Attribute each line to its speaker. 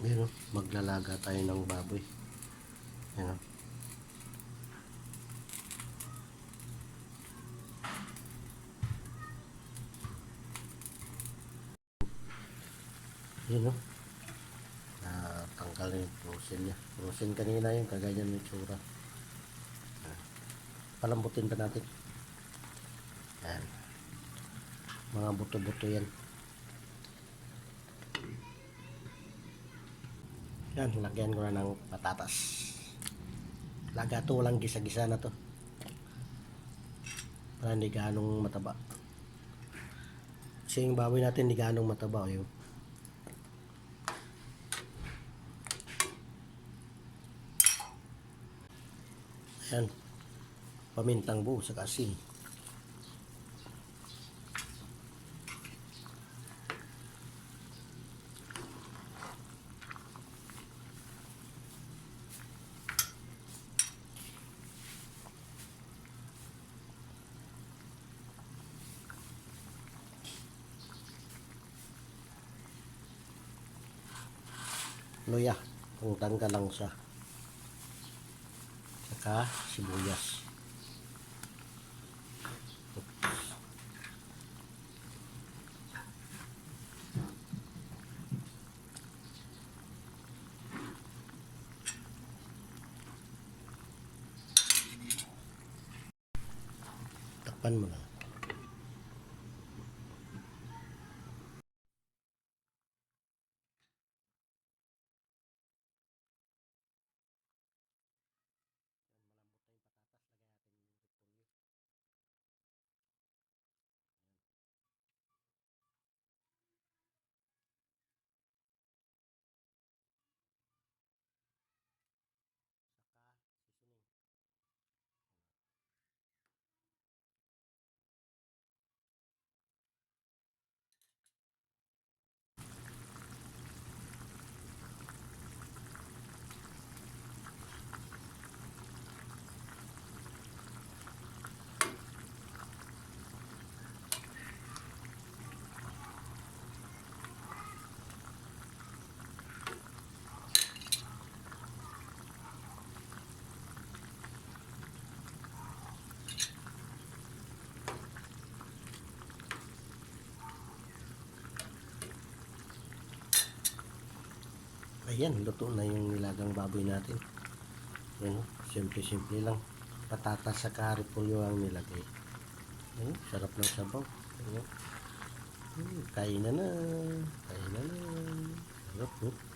Speaker 1: Yun o, maglalaga tayo ng baboy. Yan o. Yun o. Natanggal yung frozen niya. Frozen kanina yung kaganyan ng tsura. Palambutin pa natin. Yan. Mga buto-buto yan. Yan, lagyan ko na ng patatas. Laga to, walang gisa-gisa na to. Para hindi ganong mataba. Kasi yung baboy natin hindi ganong mataba. Yun. Ayan. Pamintang buo sa asin. Luya kung tanggal lang siya. Saka sibuyas. Takpan mo na Ayan, luto na yung nilagang baboy natin. Yan, oh, simple-simple lang. Patatas sa karipulyo ang nilagay. Ayan, sarap ng sabaw. Ayan. Hmm, kain na na. Kain na na. Sarap, oh.